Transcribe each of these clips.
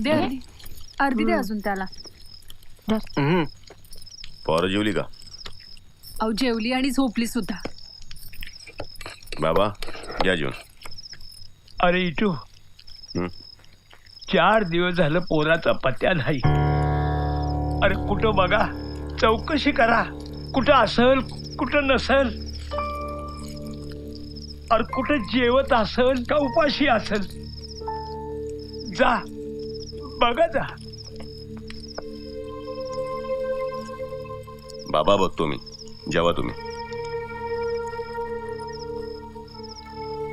दे अर्धी. अर्धी दे अजून त्याला. हम्म. पोरं जेवली का? अहो जेवली आणि झोपली सुद्धा. बाबा या जेवण. अरे इटू. हं? चार दिवस झालं पोराचा पत्या नाही. अरे कुठं बघा? चौकशी करा. कुठं असल कुठं नसल. अरे कुठं जेवत असल का उपाशी असल? जा. बघा जा. बाबा बघतो मी. जेवा तुम्ही.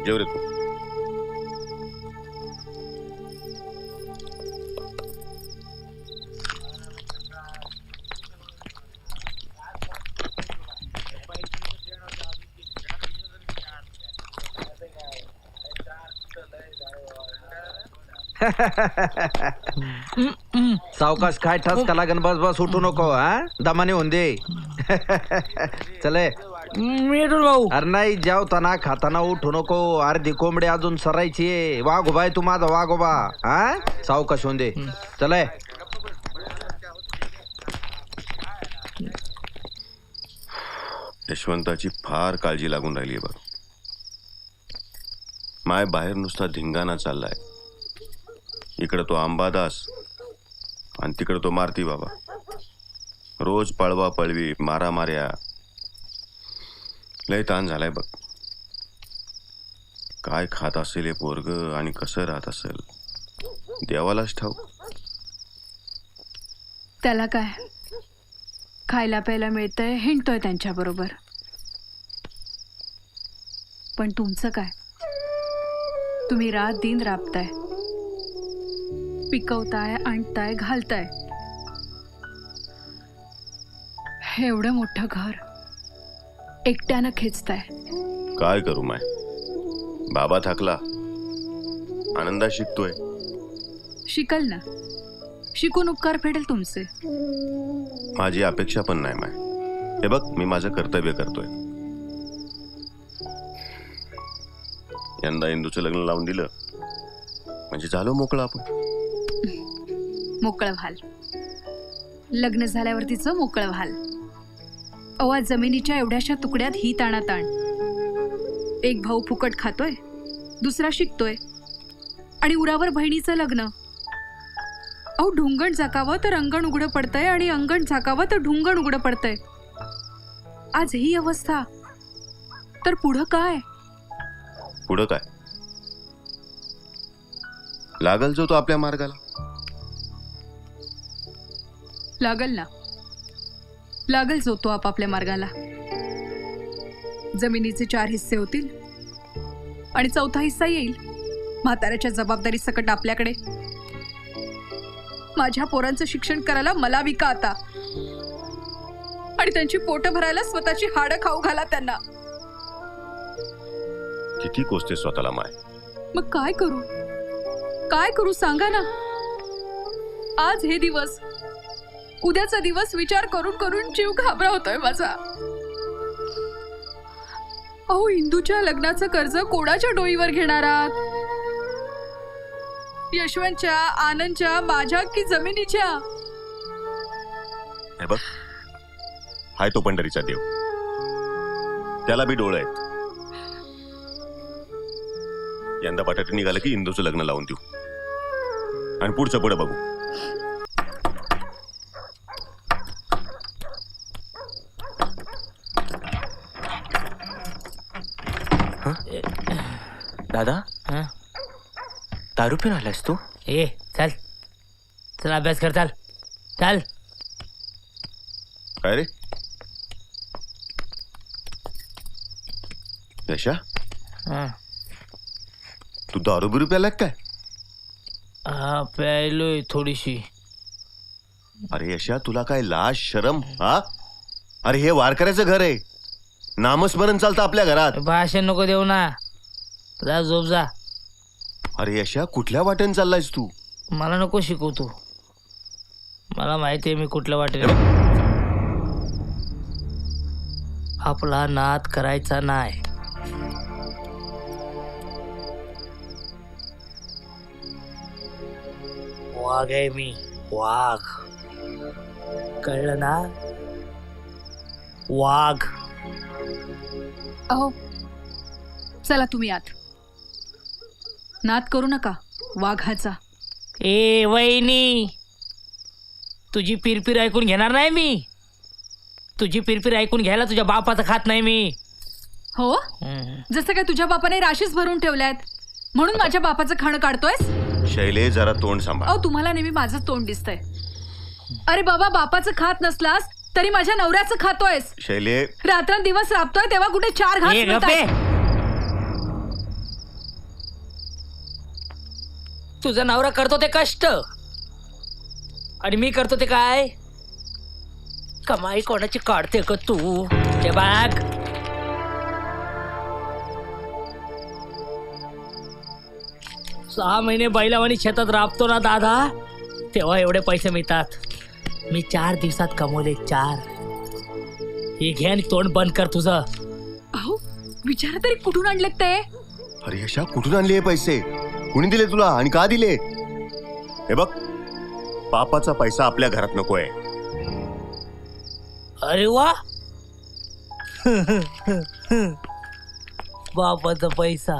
जेवरे तू. सावकाश काय ठसका लागन? बस बस उठू नको हा? दमाने होऊन दे. चले. मिळून भाऊ. अरे नाही जेवताना खाताना उठू नको. अर्धी कोंबडी अजून सरायची आहे. वाघोबाय तू माझा वाघोबा हा? सावकाश होऊन दे. चले. यशवंताची फार काळजी लागून राहिली बघ. माय बाहेर नुसता धिंगाणा चाललाय. इकडं तो अंबादास आणि तिकडं तो मारती बाबा. रोज पळवा पळवी मारा मार्या लय ताण झालाय बघ. काय खात असेल हे पोरग आणि कसं राहत असेल? देवालाच ठाऊक. त्याला काय? खायला प्यायला मिळतंय हिंडतोय त्यांच्या बरोबर. पण तुमचं काय? तुम्ही रात दिन राबताय. पिकवताय आणताय घालताय. हे एवढं मोठं घर एकट्यानं खेचताय. काय करू माय? बाबा थकला. आनंदात शिकतोय. शिकल ना. शिकून उपकार फेडेल तुमचे. माझी अपेक्षा पण नाही माय. हे बघ मी माझं कर्तव्य करतोय. यंदा इंदूचं लग्न लावून दिलं. म्हणजे झालो मोकळं आपण. मोकळं व्हाल. लग्न झाल्यावर तिचं मोकळं व्हाल. अवा जमिनीच्या एवढ्याशा तुकड्यात ही ताणाताण. एक भाऊ फुकट खातोय दुसरा शिकतोय आणि उरावर बहिणीचं लग्न. अहो ढुंगण झाकावं तर अंगण उघडं पडतंय आणि अंगण झाकावं तर ढुंगण उघडं पडतंय. आज ही अवस्था. तर पुढं काय? पुढं काय? लागल जो तो आपल्या मार्गाला. लागल ना. लागल जो तो आपापल्या मार्गाला. जमिनीचे चार हिस्से होतील. आणि चौथा हिस्सा येईल. म्हाताऱ्याच्या जबाबदारी सकट आपल्याकडे. माझ्या पोरांचं शिक्षण करायला मला विका आता. आणि त्यांची पोटं भरायला स्वतःची हाडं खाऊ घाला त्यांना. किती कोसते स्वतःला माय? मग काय करू? काय करू सांगा ना. आज हे दिवस उद्याचा दिवस विचार करून करून जीव घाबरा माझा. अहो इंदूच्या लग्नाचं कर्ज कोणाच्या डोईवर घेणार आहात? यशवंतच्या आनंदच्या माझ्या की जमिनीच्या? हे बघ. हाय तो पंढरीचा देव. त्याला बी डोळे आहेत. यंदा बटाटे निघालं की इंदूचं लग्न लावून देऊ. आणि पुढचं पुढं बघू. दादा? हं? दारू पिऊन आलास तू? ए चल. चल अभ्यास कर चल. चल. काय रे? यशा? हं. तू दारू बिरू प्याला काय? हा प्यायलोय थोडीशी. अरे यशा तुला काय लाज शरम हा? अरे हे वारकऱ्याचं घर आहे. नामस्मरण चालतं आपल्या घरात. भाषण नको देऊ ना. जा झोप जा. अरे यशा कुठल्या वाटेन चाललायस तू? मला नको शिकवू तू. मला माहिती आहे मी कुठल्या वाटेल आपला नाद करायचा नाही वाघ आहे मी वाघ. कळलं ना? वाघ. अहो चला तुम्ही आत. नाद करू नका वाघाचा. ए वहिनी तुझी पिरपिर ऐकून घेणार नाही मी. तुझी पिरपिर ऐकून घ्यायला तुझ्या बापाचं खात नाही मी. हो? हम्म. जसं काय तुझ्या बापाने राशीच भरून ठेवल्यात म्हणून माझ्या बापाचं खाणं काढतोयस? शैले जरा तोंड सांभाळ. अहो तुम्हाला नेहमी माझं तोंड दिसतंय. अरे बाबा बापाचं खात नसलास तरी माझ्या नवऱ्याचं खातोयस. शैले. रात्रंदिवस राबतोय तेव्हा कुठे चार घास ए मिळतात. गप्पे तुझा नवरा करतो ते कष्ट. आणि मी करतो ते काय? कमाई कोणाची काढते का तू? ते बाग सहा महिने बैलावानी शेतात राबतो ना दादा? तेव्हा एवढे पैसे मिळतात. मी चार दिवसात कमवले चार. हे घे आणि तोंड बंद कर तुझं. अहो विचारा तरी कुठून आणलेत ते? अरे यशा कुठून आणले हे पैसे? कुणी दिले तुला आणि का दिले? हे बघ पापाचा पैसा आपल्या घरात नकोय. अरे वा. बापाचा पैसा.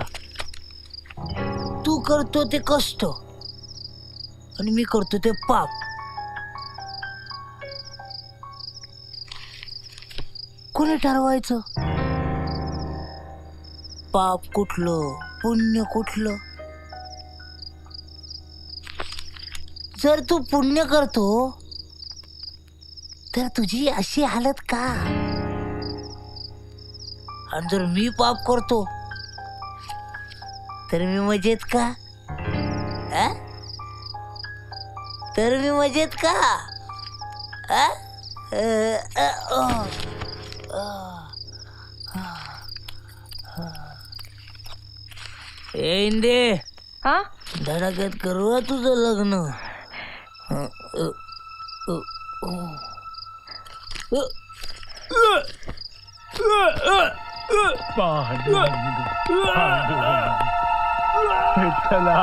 तू करतो ते कष्ट आणि मी करतो ते पाप. कुणी ठरवायचं? पाप कुठलं पुण्य कुठलं? जर तू पुण्य करतो तर तुझी अशी हालत का आणि जर मी पाप करतो तर मी मजेत का आ? तर मी मजेत का आ? अ, अ, अ, अ, अ, अ. ए इंदे हा धडाक्यात करू हं तुझं लग्न अ, अ, अ, अ. पांडुरंग, पांडुरंग. विठ्ठला